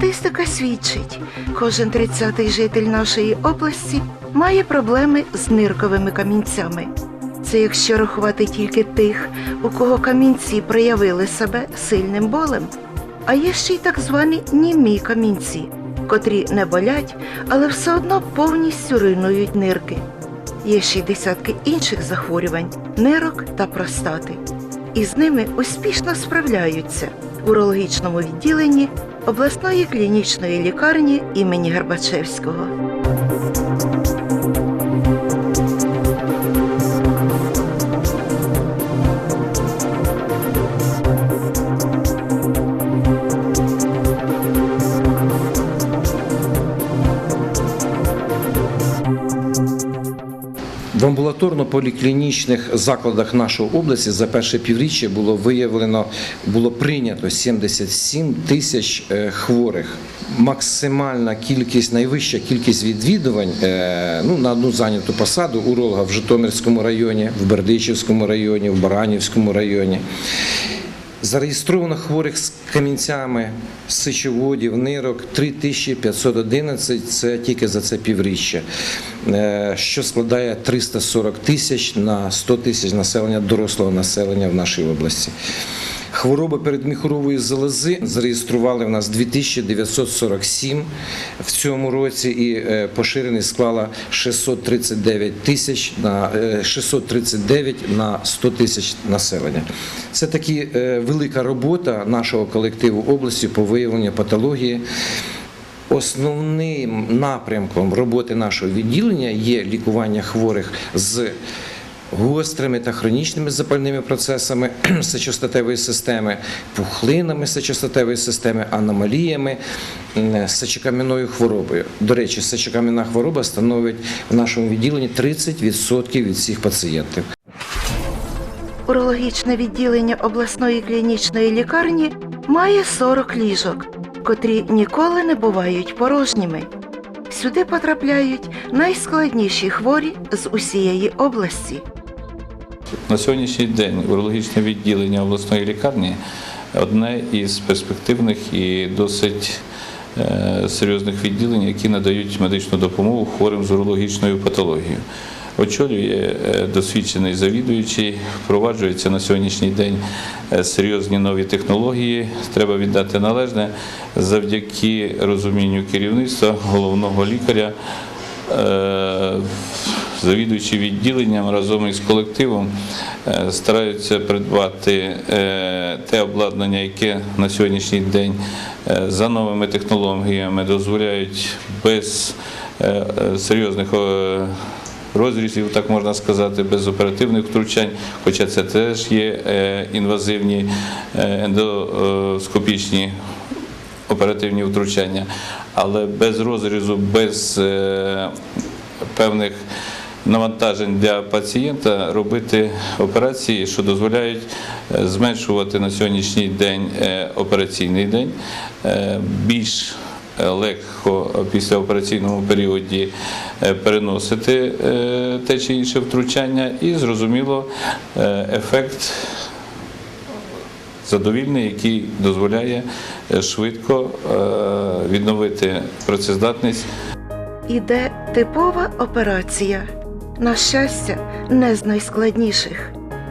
Статистика свідчить, кожен 30-й житель нашої області має проблеми з нирковими камінцями. Це якщо рахувати тільки тих, у кого камінці проявили себе сильним болем. А є ще й так звані німі камінці, котрі не болять, але все одно повністю руйнують нирки. Є ще й десятки інших захворювань нирок та простати. І з ними успішно справляються урологічному відділенні обласної клінічної лікарні імені Горбачевського. В амбулаторно-поліклінічних закладах нашої області за перше півріччя було виявлено, було прийнято 77 тисяч е, хворих. Максимальна кількість, найвища кількість відвідувань е, ну, на одну зайняту посаду уролога в Житомирському районі, в Бердичівському районі, в Баранівському районі. Зареєстровано хворих з камінцями, сечоводів, нирок 3511, це тільки за це півріччя, е, що складає 340 тисяч на 100 тисяч населення, дорослого населення в нашій області. Хвороби передміхорової залози зареєстрували в нас 2947 в цьому році і е, поширеність склала 639 тисяч на е, 639 на 100 тисяч населення. Це таки е, велика робота нашого колективу області по виявленню патології. Основним напрямком роботи нашого відділення є лікування хворих з гострими та хронічними запальними процесами сечостатевої системи, пухлинами сечостатевої системи, аномаліями, сечокам'яною хворобою. До речі, сечокам'яна хвороба становить в нашому відділенні 30% від всіх пацієнтів. Урологічне відділення обласної клінічної лікарні має 40 ліжок, котрі ніколи не бувають порожніми. Сюди потрапляють найскладніші хворі з усієї області. На сьогоднішній день урологічне відділення обласної лікарні одне із перспективних і досить е, серйозних відділень, які надають медичну допомогу хворим з урологічною патологією. Очолює е, досвідчений завідуючий, впроваджуються на сьогоднішній день е, серйозні нові технології. Треба віддати належне завдяки розумінню керівництва, головного лікаря. Завідуючі відділенням разом із колективом е, стараються придбати е, те обладнання, яке на сьогоднішній день е, за новими технологіями дозволяють без серйозних розрізів, так можна сказати, без оперативних втручань, хоча це теж є інвазивні ендоскопічні оперативні втручання, але без розрізу, без певних навантажень для пацієнта робити операції, що дозволяють е, зменшувати на сьогоднішній день е, операційний день, е, більш легко після операційному періоді е, переносити те чи інше втручання і зрозуміло ефект задовільний, який дозволяє швидко відновити працездатність Іде типова операція. На щастя, не з найскладніших.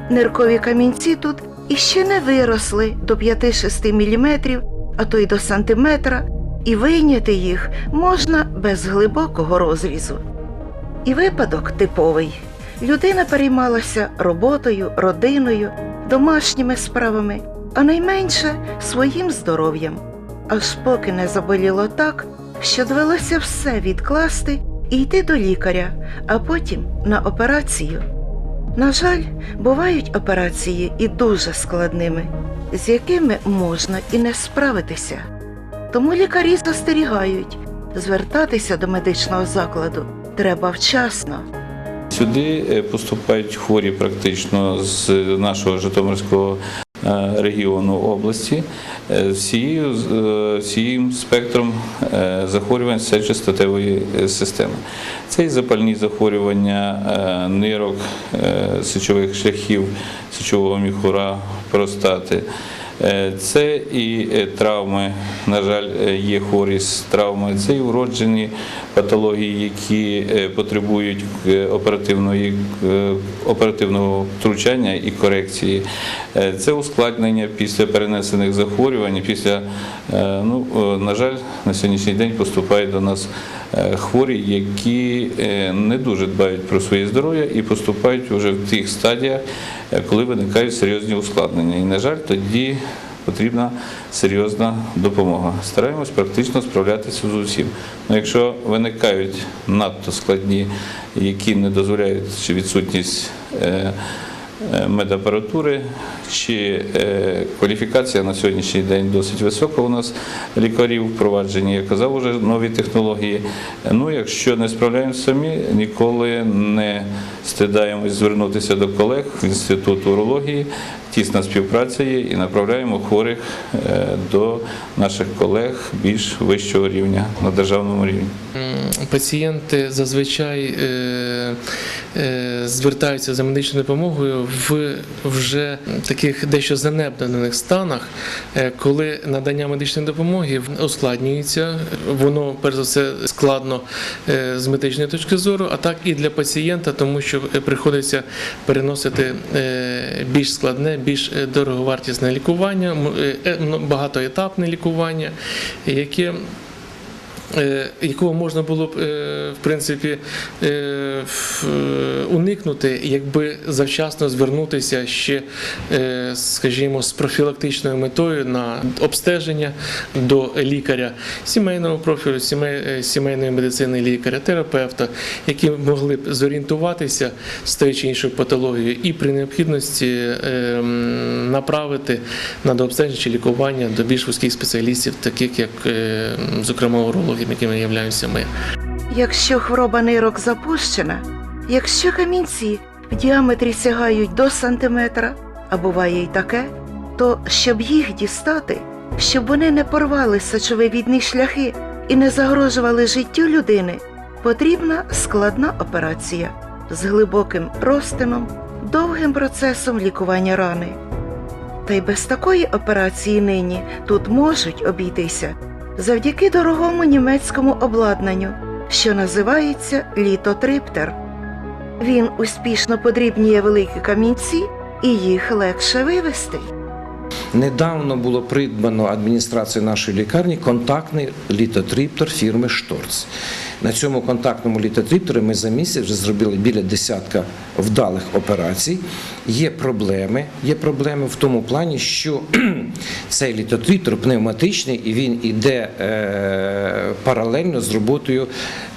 Ниркові камінці тут іще не виросли до 5-6 мм, а то й до сантиметра, і вийняти їх можна без глибокого розрізу. І випадок типовий. Людина переймалася роботою, родиною, домашніми справами, а найменше своїм здоров'ям, аж поки не заболіло так, що довелося все відкласти і йти до лікаря, а потім на операцію. На жаль, бувають операції і дуже складними, з якими можна і не справитися. Тому лікарі застерігають, звертатися до медичного закладу треба вчасно. Сюди е, поступають хворі практично з нашого Житомирського регіону області е, е, спектром е, захворювань сечостатевої е, системи. Це і запальні захворювання е, нирок, е, сечових шляхів, сечового міхура, простати. Е, Це і е, травми, на жаль, е, є хворі з травми, це і вроджені патології, які потребують оперативної, оперативного втручання і корекції. Це ускладнення після перенесених захворювань. Після, ну, на жаль, на сьогоднішній день поступають до нас хворі, які не дуже дбають про своє здоров'я і поступають вже в тих стадіях, коли виникають серйозні ускладнення. І, на жаль, тоді потрібна серйозна допомога. Стараємось практично справлятися з усім. Ну, якщо виникають надто складні, які не дозволяють чи відсутність е, е, медапаратури, чи е, кваліфікація на сьогоднішній день досить висока у нас лікарів впроваджені, я казав, вже нові технології. Ну, якщо не справляємося самі, ніколи не стидаємось звернутися до колег в інститут урології. Тісна співпраця є і направляємо хворих е, до наших колег більш вищого рівня на державному рівні. Пацієнти зазвичай е, е, звертаються за медичною допомогою в вже таких дещо занепданих станах, коли надання медичної допомоги ускладнюється. Воно перш за все складно з медичної точки зору, а так і для пацієнта, тому що приходиться переносити більш складне, більш е, дороговартісне лікування, е, е, багатоетапне лікування, яке якого можна було б е, в принципі е, е, уникнути, якби завчасно звернутися ще, е, скажімо, з профілактичною метою на обстеження до лікаря сімейного профілю, сімей, е, сімейної медицини, лікаря, терапевта, які могли б зорієнтуватися з тою чи іншою патологією і при необхідності е, направити на дообстеження чи лікування до більш вузьких спеціалістів, таких як, е, зокрема, урологів, якими являємося ми. Якщо хвороба нирок запущена, якщо камінці в діаметрі сягають до сантиметра, а буває й таке, то щоб їх дістати, щоб вони не порвали сечовивідні шляхи і не загрожували життю людини, потрібна складна операція з глибоким розтином, довгим процесом лікування рани. Та й без такої операції нині тут можуть обійтися завдяки дорогому німецькому обладнанню, що називається літотриптер. Він успішно подрібнює великі камінці і їх легше вивести. Недавно було придбано адміністрацією нашої лікарні контактний літотриптор фірми Шторц. На цьому контактному літотрипторі ми за місяць вже зробили біля десятка вдалих операцій. Є проблеми. Є проблеми в тому плані, що цей літотриптор пневматичний і він іде е, паралельно з роботою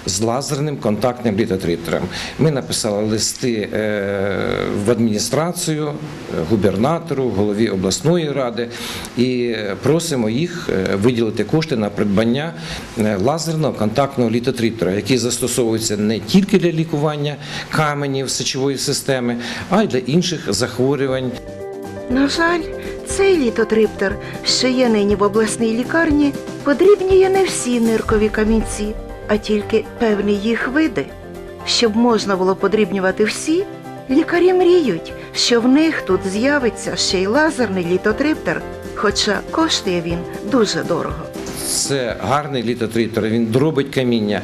з лазерним контактним літотриптором. Ми написали листи е, в адміністрацію, е, губернатору, голові обласної ради і просимо їх е, виділити кошти на придбання е, лазерного контактного літотриптора, який застосовується не тільки для лікування каменів сечової системи, а й для інших захворювань. На жаль, цей літотриптер, що є нині в обласній лікарні, подрібнює не всі ниркові камінці, а тільки певні їх види. Щоб можна було подрібнювати всі, лікарі мріють, що в них тут з'явиться ще й лазерний літотриптер, хоча коштує він дуже дорого. Це гарний літотриптор, він дробить каміння.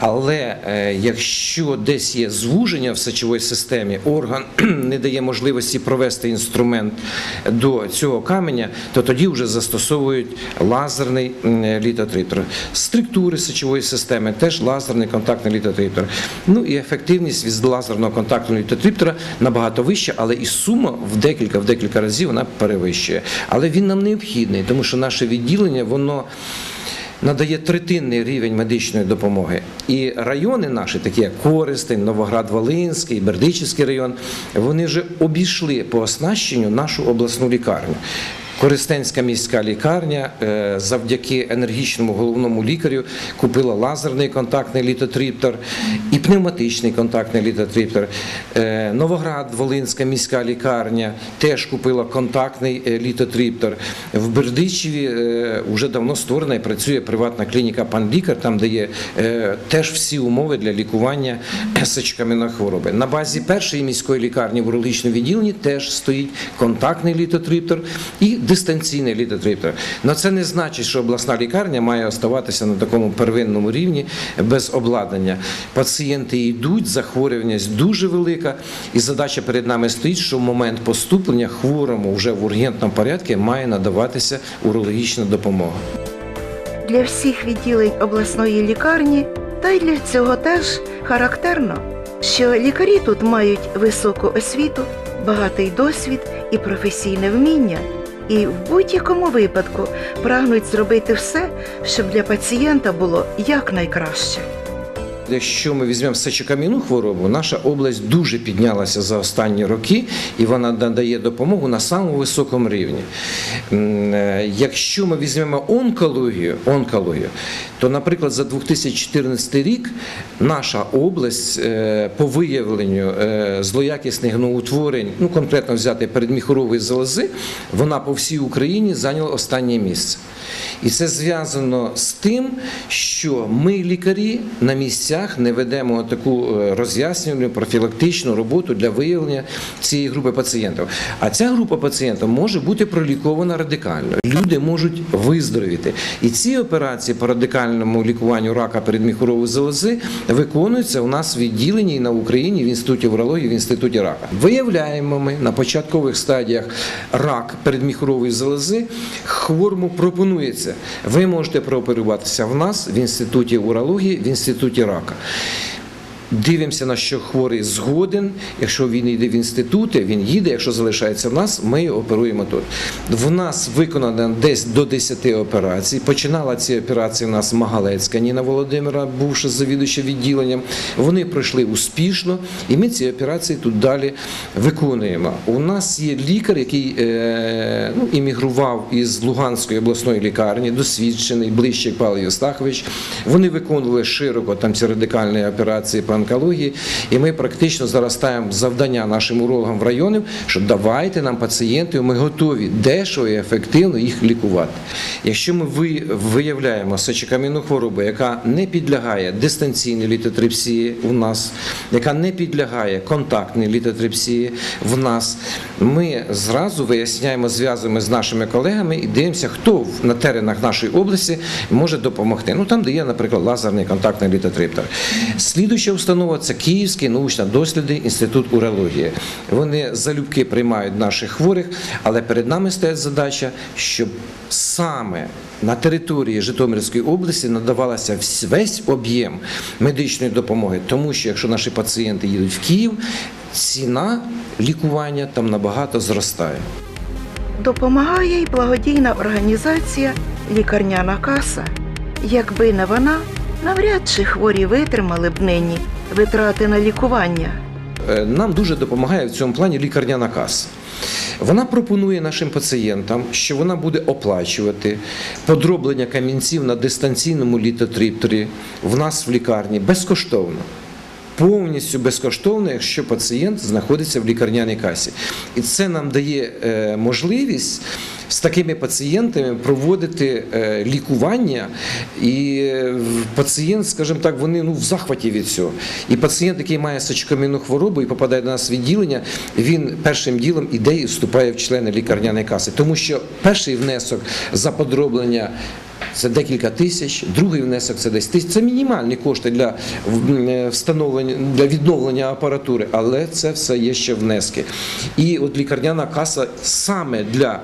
Але е, якщо десь є звуження в сечовій системі, орган не дає можливості провести інструмент до цього каменя, то тоді вже застосовують лазерний м, літотриптор. Структури сечової системи теж лазерний контактний літотриптор. Ну і ефективність від лазерного контактного літотриптора набагато вища, але і сума в декілька в декілька разів вона перевищує. Але він нам необхідний, тому що наше відділення воно надає третинний рівень медичної допомоги. І райони наші, такі як Користень, Новоград-Волинський, Бердичівський район, вони вже обійшли по оснащенню нашу обласну лікарню. Користенська міська лікарня е, завдяки енергічному головному лікарю купила лазерний контактний літотриптор і пневматичний контактний літотриптор. Е, Новоград, Волинська міська лікарня теж купила контактний е, літотриптор. В Бердичеві вже давно створена і працює приватна клініка Пан Лікар, там де є теж всі умови для лікування сечокам'яної хвороби. На базі першої міської лікарні в урологічному відділенні теж стоїть контактний літотриптор і дистанційний літотриптер. Але це не значить, що обласна лікарня має оставатися на такому первинному рівні без обладнання. Пацієнти йдуть, захворюваність дуже велика, і задача перед нами стоїть, що в момент поступлення хворому вже в ургентному порядку має надаватися урологічна допомога. Для всіх відділень обласної лікарні, та й для цього теж характерно, що лікарі тут мають високу освіту, багатий досвід і професійне вміння, і в будь-якому випадку прагнуть зробити все, щоб для пацієнта було якнайкраще. Якщо ми візьмемо сечокам'яну хворобу, наша область дуже піднялася за останні роки, і вона надає допомогу на самому високому рівні. Е, Якщо ми візьмемо онкологію, онкологію, то, наприклад, за 2014 рік наша область е, по виявленню е, злоякісних новоутворень, ну конкретно взяти передміхорової залози, вона по всій Україні зайняла останнє місце. І це зв'язано з тим, що ми, лікарі, на місцях не ведемо таку е, роз'яснювальну профілактичну роботу для виявлення цієї групи пацієнтів. А ця група пацієнтів може бути пролікована радикально. Люди можуть виздоровіти. І ці операції по радикальному лікуванню рака передміхорової залози виконуються у нас в відділенні і на Україні в інституті урології, в інституті рака. Виявляємо ми на початкових стадіях рак передміхорової залози. Хворому пропонується. Ви можете прооперуватися в нас в інституті урології, в інституті рака. Дивимося, на що хворий згоден. Якщо він йде в інститути, він їде. Якщо залишається в нас, ми оперуємо тут. В нас виконано десь до 10 операцій. Починала ці операції у нас Магалецька Ніна Володимира, бувши завідувача відділенням. Вони пройшли успішно, і ми ці операції тут далі виконуємо. У нас є лікар, який е, ну, іммігрував із Луганської обласної лікарні, досвідчений, ближче Павло Єстахович. Вони виконували широко там ці радикальні операції по онкології, і ми практично зараз ставимо завдання нашим урологам в районі, що давайте нам пацієнтів, ми готові дешево і ефективно їх лікувати. Якщо ми ви- виявляємо сечокам'яну хворобу, яка не підлягає дистанційній літотрипсії у нас, яка не підлягає контактній літотрипсії в нас, ми зразу виясняємо, зв'язуємо з нашими колегами і дивимося, хто на теренах нашої області може допомогти. Ну там, де є, наприклад, лазерний контактний літотриптер. Слідуюча установа це Київський научно-дослідний інститут урології. Вони залюбки приймають наших хворих, але перед нами стоять задача, щоб саме на території Житомирської області надавалася весь об'єм медичної допомоги, тому що якщо наші пацієнти їдуть в Київ, ціна лікування там набагато зростає. Допомагає й благодійна організація Лікарняна каса. Якби не вона, навряд чи хворі витримали б нині витрати на лікування. Е, Нам дуже допомагає в цьому плані лікарняна каса. Вона пропонує нашим пацієнтам, що вона буде оплачувати подроблення камінців на дистанційному літотрипторі в нас в лікарні безкоштовно. Повністю безкоштовно, якщо пацієнт знаходиться в лікарняній касі. І це нам дає е, можливість з такими пацієнтами проводити е, лікування. І е, пацієнт, скажімо так, вони ну, в захваті від цього. І пацієнт, який має сечокам'яну хворобу і попадає до нас в відділення, він першим ділом іде і вступає в члени лікарняної каси. Тому що перший внесок за подроблення це декілька тисяч, другий внесок це десь тисяч. Це мінімальні кошти для е, встановлення для відновлення апаратури, але це все є ще внески. І от лікарняна каса саме для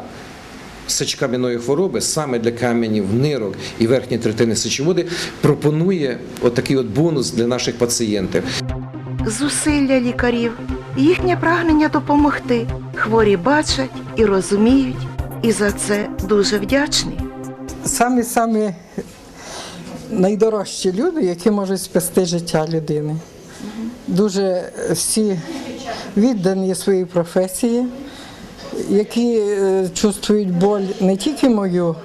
сечокам'яної хвороби, саме для каменів, нирок і верхньої третини сечоводи, пропонує отакий от бонус для наших пацієнтів. Зусилля лікарів, їхнє прагнення допомогти. Хворі бачать і розуміють, і за це дуже вдячні. самі самі найдорожчі люди, які можуть спасти життя людини. Дуже всі віддані своїй професії, які е, чувствують боль не тільки мою,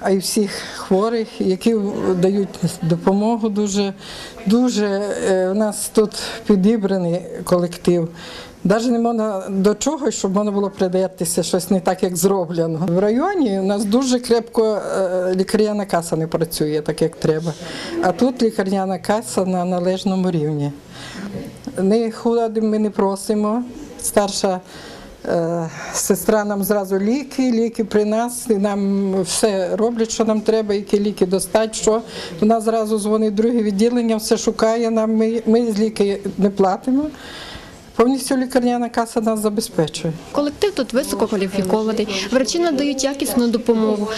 а й всіх хворих, які дають допомогу дуже. Дуже е, у нас тут підібраний колектив. Навіть не можна до чого, щоб можна було придатися щось не так, як зроблено. В районі у нас дуже крепко е, лікарняна каса не працює так, як треба. А тут лікарняна каса на належному рівні. Не худо ми не просимо. Старша Сестра нам зразу ліки, ліки при нас, і нам все роблять, що нам треба, які ліки достать, що вона зразу дзвонить друге відділення, все шукає нам. Ми, ми ліки не платимо. Повністю лікарняна каса нас забезпечує. Колектив тут висококваліфікований, врачі надають якісну допомогу,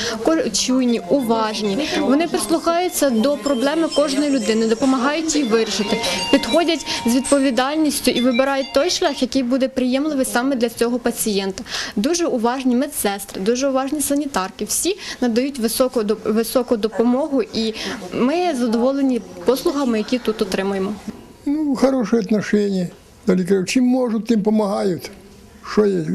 чуйні, уважні. Вони прислухаються до проблеми кожної людини, допомагають їй вирішити, підходять з відповідальністю і вибирають той шлях, який буде приємливий саме для цього пацієнта. Дуже уважні медсестри, дуже уважні санітарки. Всі надають високу високу допомогу, і ми задоволені послугами, які тут отримуємо. Ну, хорошее отношение до лікарів. Чим можуть, тим допомагають. Що є?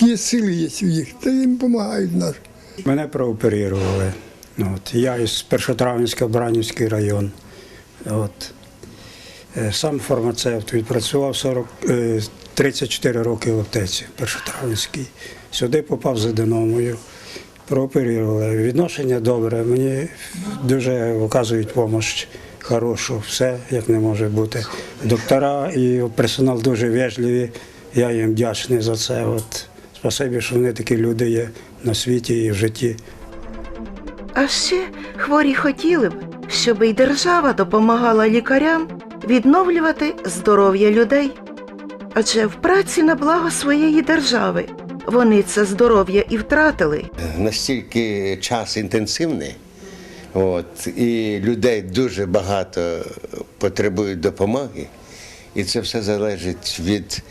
Є сили є в їх, та їм допомагають наші. Мене прооперували. От, я із Першотравенського Бранівський район. От. Е, Сам фармацевт відпрацював 40, е, 34 роки в аптеці Першотравенській. Сюди попав з аденомою. Прооперували. Відношення добре. Мені дуже оказують допомогу хорошу, все як не може бути. Доктора і персонал дуже вежливі. Я їм вдячний за це. От. Спасибі, що вони такі люди є на світі і в житті. А ще хворі хотіли б, щоб і держава допомагала лікарям відновлювати здоров'я людей. Адже в праці на благо своєї держави вони це здоров'я і втратили. настільки час інтенсивний, от, і людей дуже багато потребують допомоги, і це все залежить від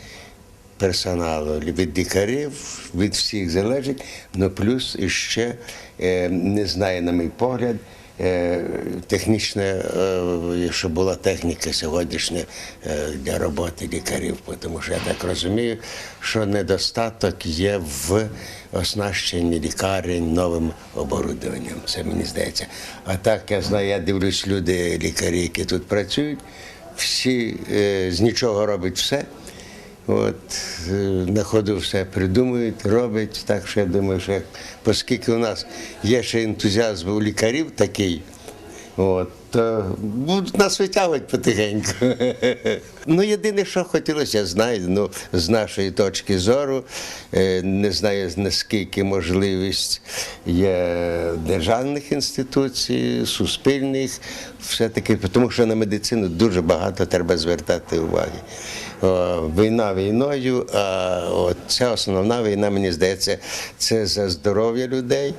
персоналу, від лікарів, від всіх залежить. Ну плюс іще е, не знаю, на мій погляд. Е, Технічна, е, щоб була техніка сьогоднішня е, для роботи лікарів, тому що я так розумію, що недостаток є в оснащенні лікарень новим оборудованням. Це мені здається. А так я знаю, я дивлюсь, люди, лікарі, які тут працюють, всі з нічого роблять все. От, е, на ходу все придумують, роблять. Так що я думаю, що як, оскільки у нас є ще ентузіазм у лікарів такий, от, то будуть нас витягувати потихеньку. ну, єдине, що хотілося, я знаю, ну, з нашої точки зору, е, не знаю наскільки можливість є державних інституцій, суспільних, все-таки, тому що на медицину дуже багато треба звертати уваги. Війна війною, а ця основна війна, мені здається, це за здоров'я людей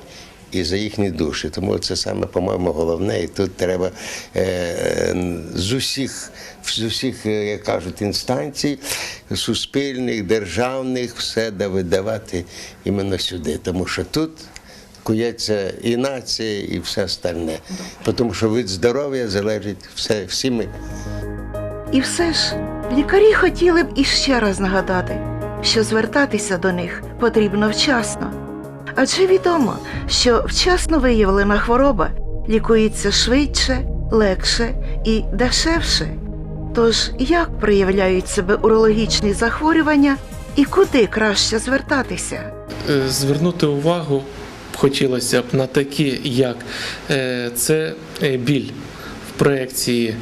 і за їхні душі. Тому це саме, по-моєму, головне. І тут треба е, з усіх, з усіх, е, як кажуть, інстанцій, суспільних, державних, все да видавати іменно сюди. Тому що тут кується і нація, і все остальне. Тому що від здоров'я залежить все, всі ми. І все ж лікарі хотіли б іще раз нагадати, що звертатися до них потрібно вчасно. Адже відомо, що вчасно виявлена хвороба лікується швидше, легше і дешевше. Тож як проявляють себе урологічні захворювання і куди краще звертатися? Е, звернути увагу хотілося б на такі, як е, це е, біль в проекції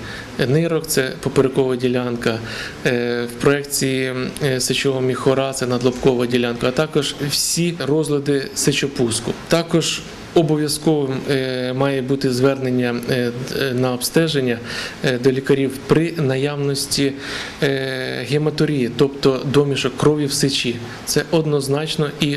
нирок, це поперекова ділянка, е, в проекції е, сечового міхора, це надлобкова ділянка, а також всі розлади сечопуску. Також Обов'язковим е, має бути звернення е, на обстеження е, до лікарів при наявності гематорії, тобто домішок крові в сечі. Це однозначно і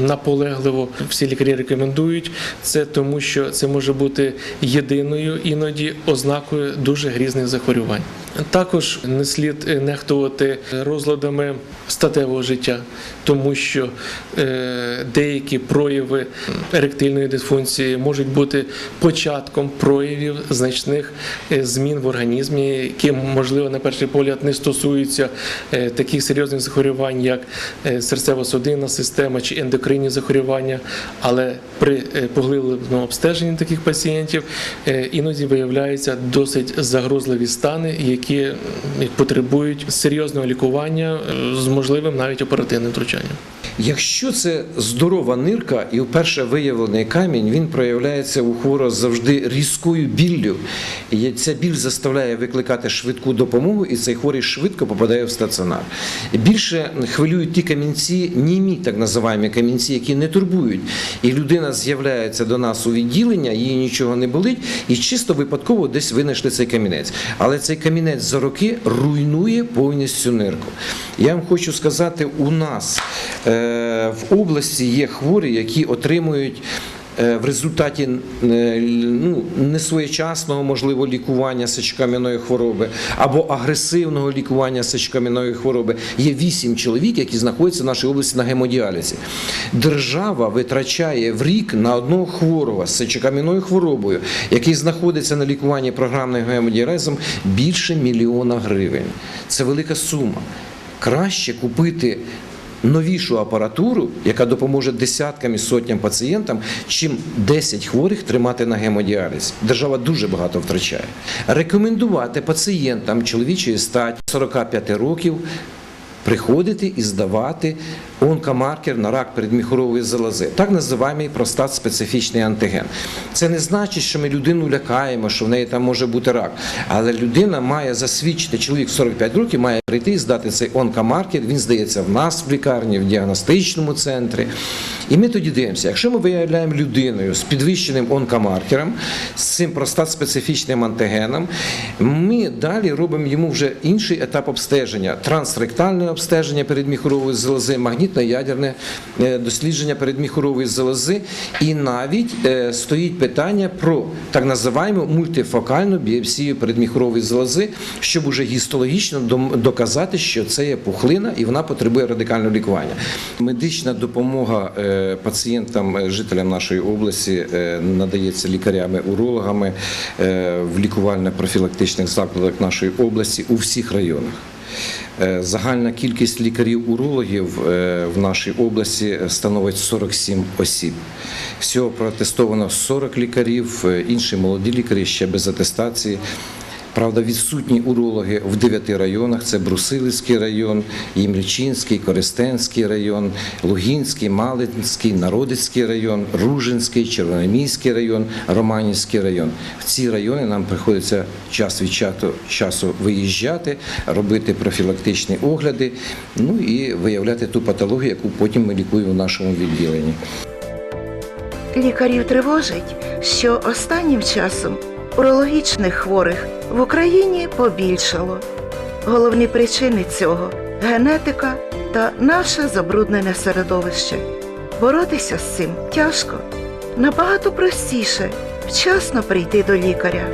наполегливо всі лікарі рекомендують це, тому що це може бути єдиною іноді ознакою дуже грізних захворювань. Також не слід е, нехтувати розладами статевого життя, тому що е, деякі прояви еректильної дисфункції можуть бути початком проявів значних е, змін в організмі, які можливо на перший погляд не стосуються е, таких серйозних захворювань, як е, серцево-судинна система чи ендокринні захворювання, але при е, поглибленому обстеженні таких пацієнтів е, іноді виявляються досить загрозливі стани, які м, потребують серйозного лікування е, з можливим навіть оперативним втручанням. Якщо це здорова нирка і вперше виявлений камінь, він проявляється у хворого завжди різкою біллю. І ця біль заставляє викликати швидку допомогу, і цей хворий швидко попадає в стаціонар. Більше хвилюють ті камінці, німі, так називаємо камінці, які не турбують. І людина з'являється до нас у відділення, їй нічого не болить, і чисто випадково десь винайшли цей камінець. Але цей камінець за роки руйнує повністю нирку. Я вам хочу сказати, у нас е, в області є хворі, які отримують. е, В результаті е, ну, несвоєчасного можливо лікування сечокам'яної хвороби або агресивного лікування сечокам'яної хвороби є вісім чоловік, які знаходяться в нашій області на гемодіалізі. Держава витрачає в рік на одного хворого з сечокам'яною хворобою, який знаходиться на лікуванні програмним гемодіалізом, більше мільйона гривень. Це велика сума. Краще купити новішу апаратуру, яка допоможе десяткам і сотням пацієнтам, чим 10 хворих тримати на гемодіалізі. Держава дуже багато втрачає. Рекомендувати пацієнтам чоловічої статі 45 років приходити і здавати онкомаркер на рак передміхорової залози, так називаємо простат специфічний антиген. Це не значить, що ми людину лякаємо, що в неї там може бути рак. Але людина має засвідчити, чоловік 45 років має прийти і здати цей онкомаркер. Він здається в нас в лікарні, в діагностичному центрі. І ми тоді дивимося, якщо ми виявляємо людиною з підвищеним онкомаркером, з цим простат специфічним антигеном, ми далі робимо йому вже інший етап обстеження: трансректальне обстеження передміхорової залози, магнітно-ядерне е, дослідження передміхорової залози, і навіть е, стоїть питання про так називаємо мультифокальну біопсію передміхорової залози, щоб уже гістологічно доказати, що це є пухлина і вона потребує радикального лікування. Медична допомога е, пацієнтам, е, жителям нашої області е, надається лікарями-урологами е, в лікувально-профілактичних закладах нашої області у всіх районах. Е, Загальна кількість лікарів-урологів е, в нашій області становить 47 осіб. Всього протестовано 40 лікарів, е, інші молоді лікарі ще без атестації. Правда, відсутні урологи в дев'яти районах: це Брусилівський район, Ємельчинський, Користенський район, Лугінський, Малинський, Народицький район, Ружинський, Червономіський район, Романівський район. В ці райони нам приходиться час від часу виїжджати, робити профілактичні огляди, ну і виявляти ту патологію, яку потім ми лікуємо в нашому відділенні. Лікарів тривожить, що останнім часом урологічних хворих в Україні побільшало. Головні причини цього генетика та наше забруднене середовище. Боротися з цим тяжко. Набагато простіше вчасно прийти до лікаря.